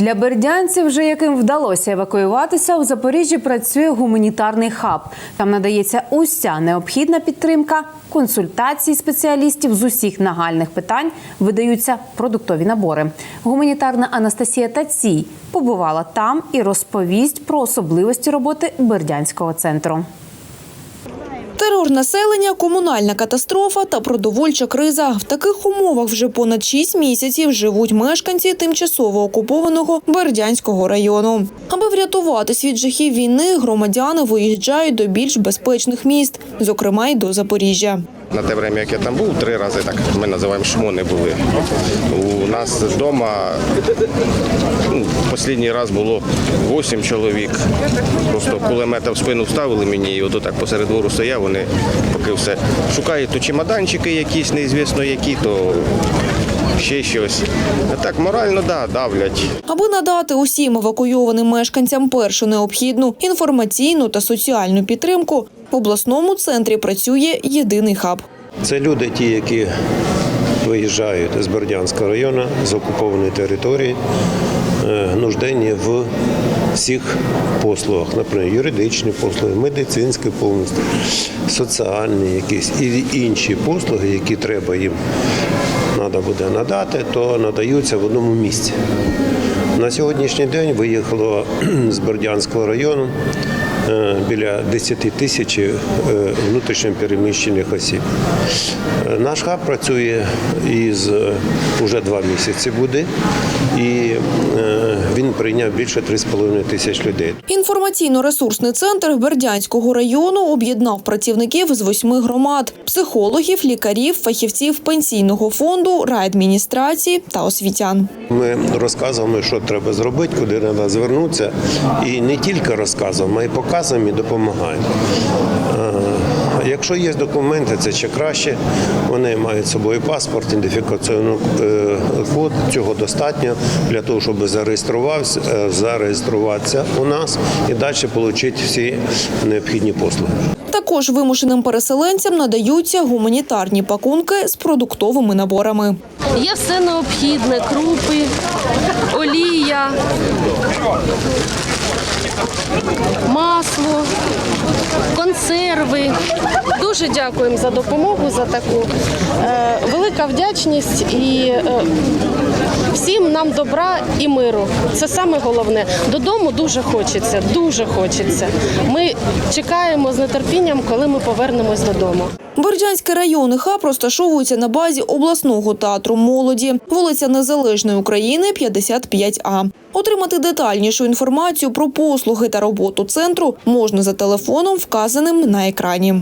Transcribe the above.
Для бердянців, вже яким вдалося евакуюватися, у Запоріжжі працює гуманітарний хаб. Там надається уся необхідна підтримка, консультації спеціалістів з усіх нагальних питань, видаються продуктові набори. Гуманітарна Анастасія Тацій побувала там і розповість про особливості роботи Бердянського центру. Терор населення, комунальна катастрофа та продовольча криза. В таких умовах вже понад 6 місяців живуть мешканці тимчасово окупованого Бердянського району. Аби врятуватись від жахів війни, громадяни виїжджають до більш безпечних міст, зокрема й до Запоріжжя. На те время, як я там був, три рази так ми називаємо шмони були. У нас вдома ну, останній раз було 8 чоловік. Просто кулемета в спину вставили мені, і ото так посеред двору стояв, вони поки все шукають то чемоданчики якісь, неізвісно які, то ще щось. Так морально да, давлять. Аби надати усім евакуйованим мешканцям першу необхідну інформаційну та соціальну підтримку, в обласному центрі працює єдиний хаб. Це люди, ті, які виїжджають з Бердянського району, з окупованої території, е, нужденні в всіх послугах, наприклад, юридичні послуги, медицинські повністю, соціальні якісь і інші послуги, які треба їм треба буде надати, то надаються в одному місці. На сьогоднішній день виїхало з Бердянського району біля 10 тисяч внутрішньопереміщених внутрішньо переміщених осіб. Е, Наш хаб працює із е, уже два місяці буде, і е, він прийняв більше 3,5 тисяч людей. Інформаційно-ресурсний центр Бердянського району об'єднав працівників з восьми громад: психологів, лікарів, фахівців пенсійного фонду, райадміністрації та освітян. Ми розказуємо, що треба зробити, куди треба звернутися. І не тільки розказуємо, а й показуємо і допомагаємо. Якщо є документи, це ще краще. Вони мають з собою паспорт, ідентифікаційний е, код. Цього достатньо для того, щоб зареєструвався, е, зареєструватися у нас і далі отримати всі необхідні послуги. Також вимушеним переселенцям надаються гуманітарні пакунки з продуктовими наборами. Є все необхідне: крупи, олія, масло, консерви. Дуже дякуємо за допомогу за таку. Е, велика вдячність і е, всім нам добра і миру. Це саме головне. Додому дуже хочеться, дуже хочеться. Ми чекаємо з нетерпінням, коли ми повернемось додому. Бердянський район хаб розташовується на базі обласного театру молоді, вулиця Незалежної України, 55А. Отримати детальнішу інформацію про послуги та роботу центру можна за телефоном, вказаним на екрані.